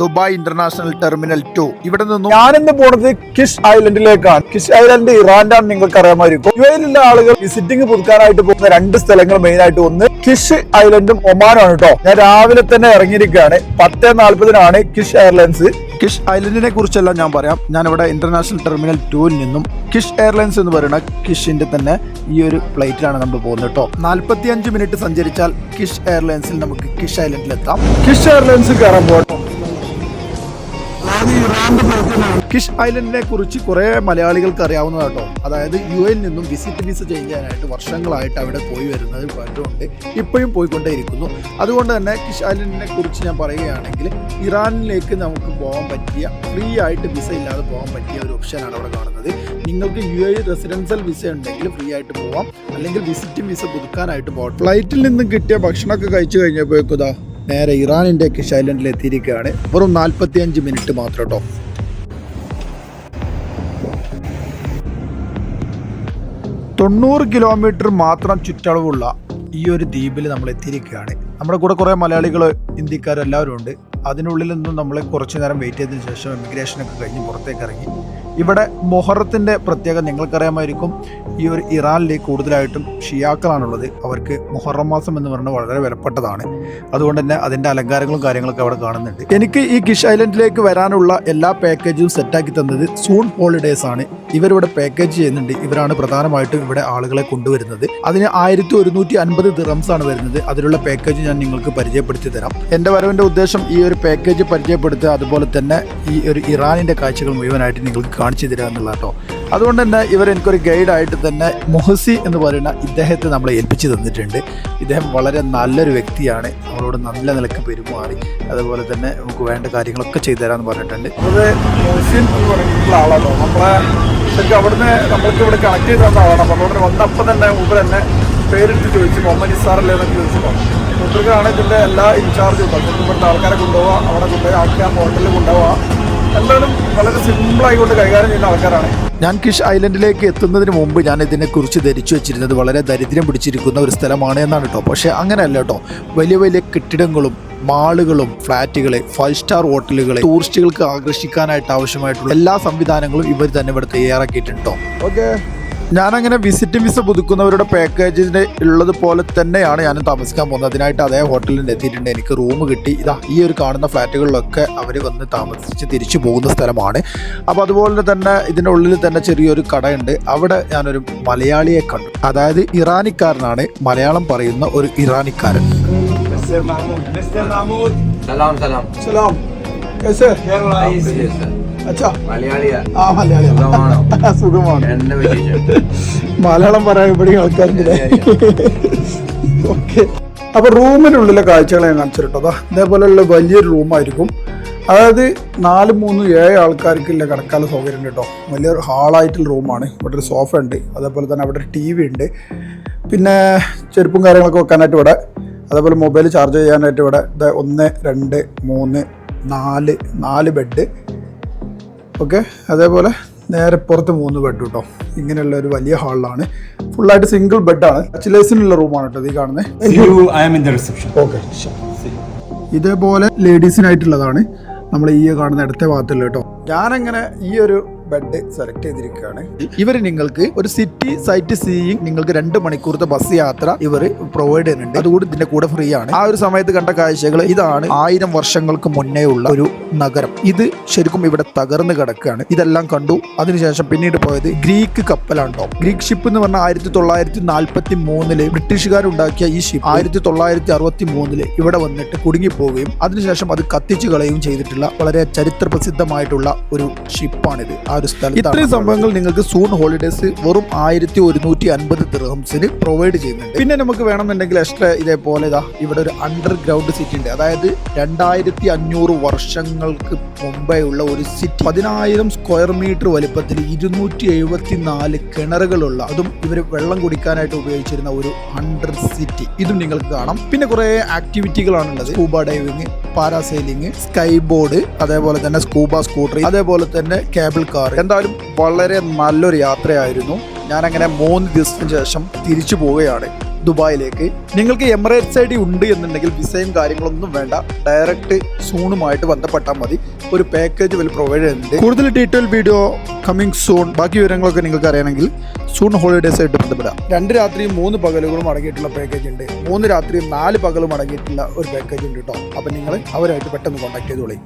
Dubai international terminal to. ഇവിടെ നിന്നും ഞാനിന്ന് പോണത് കിഷ് ഐലൻഡിലേക്കാണ്. കിഷ് ഐലൻഡ് ഇറാൻഡാണ് നിങ്ങൾക്ക് അറിയാമായിരിക്കും യുഎയിലുള്ള ആളുകൾ വിസിറ്റിംഗ് പുതുക്കാനായിട്ട് പോകുന്ന രണ്ട് സ്ഥലങ്ങൾ മെയിൻ ആയിട്ട് ഒന്ന് കിഷ് ഐലൻഡും ഒമാനുമാണ് കേട്ടോ ഞാൻ രാവിലെ തന്നെ ഇറങ്ങിയിരിക്കുകയാണ്. പത്ത് നാൽപ്പതിനാണ് കിഷ് എയർലൈൻസ്. കിഷ് ഐലൻഡിനെ കുറിച്ചെല്ലാം ഞാൻ പറയാം. ഞാനിവിടെ ഇന്റർനാഷണൽ ടെർമിനൽ ടുവിൽ നിന്നും കിഷ് എയർലൈൻസ് എന്ന് പറയുന്ന കിഷിന്റെ തന്നെ ഈ ഒരു ഫ്ലൈറ്റിലാണ് നമ്മൾ പോകുന്നത് കേട്ടോ നാൽപ്പത്തി അഞ്ച് മിനിറ്റ് സഞ്ചരിച്ചാൽ കിഷ് എയർലൈൻസിൽ നമുക്ക് കിഷ് ഐലൻഡിൽ എത്താം കിഷ് എയർലൈൻസ് കയറാൻ പോകണം കിഷ് ഐലൻഡിനെ കുറിച്ച് കുറേ മലയാളികൾക്ക് അറിയാവുന്നതാട്ടോ. അതായത് യു എയിൽ നിന്നും വിസിറ്റ് വിസ ചെയ്യാനായിട്ട് വർഷങ്ങളായിട്ട് അവിടെ പോയി വരുന്നത് പലരുണ്ട് ഇപ്പോഴും പോയിക്കൊണ്ടേയിരിക്കുന്നു. അതുകൊണ്ട് തന്നെ കിഷ് ഐലൻഡിനെ കുറിച്ച് ഞാൻ പറയുകയാണെങ്കിൽ ഇറാനിലേക്ക് നമുക്ക് പോകാൻ പറ്റിയ ഫ്രീ ആയിട്ട് വിസ ഇല്ലാതെ പോകാൻ പറ്റിയ ഒരു ഓപ്ഷനാണ് അവിടെ കാണുന്നത്. നിങ്ങൾക്ക് യു എ റെസിഡൻഷ്യൽ വിസ ഉണ്ടെങ്കിൽ ഫ്രീ ആയിട്ട് പോവാം. അല്ലെങ്കിൽ വിസിറ്റിംഗ് വിസ പുതുക്കാനായിട്ട് പോകാം ഫ്ലൈറ്റിൽ നിന്നും കിട്ടിയ ഭക്ഷണമൊക്കെ കഴിച്ചു കഴിഞ്ഞപ്പോഴേക്കുതാ നേരെ ഇറാനിന്റെ കിഷ് ഐലൻഡിൽ എത്തിയിരിക്കുകയാണ്. വെറും നാൽപ്പത്തി അഞ്ച് മിനിറ്റ് മാത്രം കേട്ടോ. തൊണ്ണൂറ് കിലോമീറ്റർ മാത്രം ചുറ്റളവുള്ള ഈ ഒരു ദ്വീപിൽ നമ്മൾ എത്തിയിരിക്കുകയാണ്. നമ്മുടെ കൂടെ കുറേ മലയാളികൾ ഇന്ത്യക്കാർ എല്ലാവരും ഉണ്ട്. അതിനുള്ളിൽ നിന്നും നമ്മൾ കുറച്ച് നേരം വെയിറ്റ് ചെയ്തതിന് ശേഷം ഇമിഗ്രേഷനൊക്കെ കഴിഞ്ഞ് പുറത്തേക്ക് ഇറങ്ങി. ഇവിടെ മൊഹറത്തിന്റെ പ്രത്യേകത നിങ്ങൾക്കറിയാമായിരിക്കും. ഈ ഒരു ഇറാനിലേക്ക് കൂടുതലായിട്ടും ഷിയാക്കളാണുള്ളത്. അവർക്ക് മൊഹറം മാസം എന്ന് പറയുന്നത് വളരെ വിലപ്പെട്ടതാണ്. അതുകൊണ്ട് തന്നെ അതിന്റെ അലങ്കാരങ്ങളും കാര്യങ്ങളൊക്കെ അവിടെ കാണുന്നുണ്ട്. എനിക്ക് ഈ കിഷ് ഐലൻഡിലേക്ക് വരാനുള്ള എല്ലാ പാക്കേജും സെറ്റാക്കി തന്നത് സൂൺ ഹോളിഡേസ് ആണ്. ഇവരിവിടെ പാക്കേജ് ചെയ്യുന്നുണ്ട്. ഇവരാണ് പ്രധാനമായിട്ടും ഇവിടെ ആളുകളെ കൊണ്ടുവരുന്നത്. അതിന് ആയിരത്തി ഒരുന്നൂറ്റി അൻപത് ദിറംസ് ആണ് വരുന്നത്. അതിലുള്ള പാക്കേജ് ഞാൻ നിങ്ങൾക്ക് പരിചയപ്പെടുത്തി തരാം. എന്റെ വരവിന്റെ ഉദ്ദേശം ഈ ഒരു പാക്കേജ് പരിചയപ്പെടുത്തുക. അതുപോലെ തന്നെ ഈ ഒരു ഇറാനിന്റെ കാഴ്ചകൾ മുഴുവനായിട്ട് നിങ്ങൾക്ക് കാണിച്ചു തരിക എന്നുള്ള കേട്ടോ. അതുകൊണ്ട് തന്നെ ഇവർ എനിക്കൊരു ഗൈഡായിട്ട് തന്നെ മൊഹസി എന്ന് പറയുന്ന ഇദ്ദേഹത്തെ നമ്മളെ ഏൽപ്പിച്ചു തന്നിട്ടുണ്ട്. ഇദ്ദേഹം വളരെ നല്ലൊരു വ്യക്തിയാണ്. നമ്മളോട് നല്ല നിലയ്ക്ക് പെരുമാറി അതുപോലെ തന്നെ നമുക്ക് വേണ്ട കാര്യങ്ങളൊക്കെ ചെയ്തു തരാമെന്ന് പറഞ്ഞിട്ടുണ്ട്. മുഹസിൻ എന്ന് പറഞ്ഞിട്ടുള്ള ആളാണോ. നമ്മളെ ശരിക്കും അവിടുന്ന് നമ്മൾക്ക് ഇവിടെ കണക്ട് ചെയ്ത് തന്ന ആളാണ്. അപ്പോൾ അവിടെ വന്നപ്പോൾ തന്നെ മുമ്പ് തന്നെ പേരിട്ട് ചോദിച്ചു മുഹമ്മദ് നിസാറല്ലേ? എന്നൊക്കെ ചോദിച്ചപ്പോൾ മുദ്രക്കാണ് ഇതിന്റെ എല്ലാ ഇൻചാർജും അതുകൊണ്ട് ഇവിടുത്തെ ആൾക്കാരെ കൊണ്ടുപോവുക അവിടെ കൊണ്ടുപോയി ആൾക്കാർ ഹോട്ടലിൽ കൊണ്ടുപോവുക എന്തായാലും വളരെ സിമ്പിളായി കൊണ്ട് കൈകാര്യം ചെയ്യുന്ന ആൾക്കാരാണ്. ഞാൻ കിഷ് ഐലൻഡിലേക്ക് എത്തുന്നതിന് മുമ്പ് ഞാൻ ഇതിനെക്കുറിച്ച് ധരിച്ചു വെച്ചിരുന്നത് വളരെ ദരിദ്രം പിടിച്ചിരിക്കുന്ന ഒരു സ്ഥലമാണ് എന്നാണ് കേട്ടോ പക്ഷേ അങ്ങനെയല്ല കേട്ടോ വലിയ വലിയ കെട്ടിടങ്ങളും മാളുകളും ഫ്ളാറ്റുകളെ ഫൈവ് സ്റ്റാർ ഹോട്ടലുകളെ ടൂറിസ്റ്റുകൾക്ക് ആകർഷിക്കാനായിട്ട് ആവശ്യമായിട്ടുള്ള എല്ലാ സംവിധാനങ്ങളും ഇവർ തന്നെ ഇവിടെ തയ്യാറാക്കിയിട്ടുണ്ടോ ഓക്കെ ഞാനങ്ങനെ വിസിറ്റ് വിസ പുതുക്കുന്നവരുടെ പാക്കേജിന് ഉള്ളത് പോലെ തന്നെയാണ് ഞാനും താമസിക്കാൻ പോകുന്നത്. അതിനായിട്ട് അതേ ഹോട്ടലിൽ എത്തിയിട്ടുണ്ട്. എനിക്ക് റൂം കിട്ടി. ഇതാ ഈ ഒരു കാണുന്ന ഫ്ലാറ്റുകളിലൊക്കെ അവർ വന്ന് താമസിച്ച് തിരിച്ചു പോകുന്ന സ്ഥലമാണ്. അപ്പോൾ അതുപോലെ തന്നെ ഇതിന്റെ ഉള്ളിൽ തന്നെ ചെറിയൊരു കടയുണ്ട്. അവിടെ ഞാനൊരു മലയാളിയെ കണ്ടു. അതായത് ഇറാനിക്കാരനാണ് മലയാളം പറയുന്ന ഒരു ഇറാനിക്കാരൻ. സലാം സലാം. സലാം. സുഖമാണോ? മലയാളം പറയാൻ ഇവിടെ ആൾക്കാരുണ്ട് ഓക്കെ. അപ്പൊ റൂമിനുള്ളിലെ കാഴ്ചകൾ ഞാൻ കാണിച്ചിട്ടോ അതാ ഇതേപോലെയുള്ള വലിയൊരു റൂമായിരിക്കും. അതായത് നാല് മൂന്ന് ഏഴ് ആൾക്കാർക്കില്ല കിടക്കാനുള്ള സൗകര്യം ഉണ്ട് കേട്ടോ. വലിയൊരു ഹാളായിട്ടുള്ള റൂമാണ്. ഇവിടെ ഒരു സോഫ ഉണ്ട്. അതേപോലെ തന്നെ അവിടെ ഒരു ടി വി ഉണ്ട്. പിന്നെ ചെരുപ്പും കാര്യങ്ങളൊക്കെ വെക്കാനായിട്ട് ഇവിടെ. അതേപോലെ മൊബൈൽ ചാർജ് ചെയ്യാനായിട്ട് ഇവിടെ. ഒന്ന് രണ്ട് മൂന്ന് നാല് നാല് ബെഡ് ഓക്കെ അതേപോലെ നേരെ പുറത്ത് മൂന്ന് ബെഡ് കേട്ടോ ഇങ്ങനെയുള്ള ഒരു വലിയ ഹാളിലാണ് ഫുള്ളായിട്ട് സിംഗിൾ ബെഡാണ് ബാച്ചിലേഴ്സിനുള്ള റൂമാണ് കേട്ടോ ഈ കാണുന്നത്. ഓക്കെ ഇതേപോലെ ലേഡീസിനായിട്ടുള്ളതാണ് നമ്മൾ ഈ കാണുന്ന ഇടത്തെ ഭാഗത്തുള്ള കേട്ടോ ഞാനങ്ങനെ ഈ ഒരു ബെഡ് സെലക്ട് ചെയ്തിരിക്കുകയാണ്. ഇവർ നിങ്ങൾക്ക് ഒരു സിറ്റി സൈറ്റ് സീയിങ് നിങ്ങൾക്ക് രണ്ട് മണിക്കൂറത്തെ ബസ് യാത്ര ഇവർ പ്രൊവൈഡ് ചെയ്യുന്നുണ്ട്. അതുകൂടി ഇതിന്റെ കൂടെ ഫ്രീ ആണ്. ആ ഒരു സമയത്ത് കണ്ട കാഴ്ചകൾ ഇതാണ് ആയിരം വർഷങ്ങൾക്ക് മുന്നേ ഉള്ള ഒരു നഗരം. ഇത് ശരിക്കും ഇവിടെ തകർന്ന് കിടക്കുകയാണ്. ഇതെല്ലാം കണ്ടു. അതിനുശേഷം പിന്നീട് പോയത് ഗ്രീക്ക് കപ്പലാണ് കേട്ടോ ഗ്രീക്ക് ഷിപ്പ് എന്ന് പറഞ്ഞാൽ ആയിരത്തി തൊള്ളായിരത്തി നാൽപ്പത്തി മൂന്നിൽ ബ്രിട്ടീഷുകാരുണ്ടാക്കിയ ഈ ഷിപ്പ് ആയിരത്തി തൊള്ളായിരത്തി അറുപത്തി മൂന്നിൽ ഇവിടെ വന്നിട്ട് കുടുങ്ങിപ്പോവുകയും അതിനുശേഷം അത് കത്തിച്ചു കളയുകയും ചെയ്തിട്ടുള്ള വളരെ ചരിത്ര പ്രസിദ്ധമായിട്ടുള്ള ഒരു ഷിപ്പാണിത് ഒരു സ്ഥലത്ത് ഇത്രയും സംഭവങ്ങൾ നിങ്ങൾക്ക് സൂൺ ഹോളിഡേസ് വെറും ആയിരത്തി ഒരുന്നൂറ്റി അൻപത് ദിർഹംസിന് പ്രൊവൈഡ് ചെയ്യുന്നുണ്ട്. പിന്നെ നമുക്ക് വേണമെന്നുണ്ടെങ്കിൽ എക്സ്ട്രാ ഇതേപോലെ ഇതാ ഇവിടെ ഒരു അണ്ടർഗ്രൗണ്ട് സിറ്റി ഉണ്ട്. അതായത് രണ്ടായിരത്തി അഞ്ഞൂറ് വർഷങ്ങൾക്ക് മുമ്പേ ഉള്ള ഒരു സിറ്റി പതിനായിരം സ്ക്വയർ മീറ്റർ വലിപ്പത്തിൽ ഇരുന്നൂറ്റി എഴുപത്തി നാല് കിണറുകളുള്ള അതും ഇവർ വെള്ളം കുടിക്കാനായിട്ട് ഉപയോഗിച്ചിരുന്ന ഒരു അണ്ടർ സിറ്റി ഇതും നിങ്ങൾക്ക് കാണാം. പിന്നെ കുറേ ആക്ടിവിറ്റികളാണുള്ളത് scuba diving parasailing sky board അതേപോലെ തന്നെ സ്കൂബ സ്കൂട്ടർ അതേപോലെ തന്നെ കേബിൾ കാർ എന്തായാലും വളരെ നല്ലൊരു യാത്രയായിരുന്നു. ഞാൻ അങ്ങനെ മൂന്ന് ദിവസത്തിന് ശേഷം തിരിച്ചു പോവുകയാണ് ദുബായിലേക്ക്. നിങ്ങൾക്ക് എമിറേറ്റ്സ് ഐ ഡി ഉണ്ട് എന്നുണ്ടെങ്കിൽ വിസയും കാര്യങ്ങളൊന്നും വേണ്ട. ഡയറക്റ്റ് സൂണുമായിട്ട് ബന്ധപ്പെട്ടാൽ മതി. ഒരു പാക്കേജ് വലിയ പ്രൊവൈഡ് ചെയ്യുന്നുണ്ട്. കൂടുതൽ ഡീറ്റെയിൽ വീഡിയോ കമ്മിങ് സൂൺ ബാക്കി വിവരങ്ങളൊക്കെ നിങ്ങൾക്ക് അറിയണമെങ്കിൽ സൂൺ ഹോളിഡേസ് ആയിട്ട് ബന്ധപ്പെടാം. രണ്ട് രാത്രിയും മൂന്ന് പകലുകളും അടങ്ങിയിട്ടുള്ള പാക്കേജ് ഉണ്ട്. മൂന്ന് രാത്രിയും നാല് പകലും അടങ്ങിയിട്ടുള്ള ഒരു പാക്കേജ് ഉണ്ട് കേട്ടോ. അപ്പം നിങ്ങൾ അവരായിട്ട് പെട്ടെന്ന് കോൺടാക്ട് ചെയ്തോളി.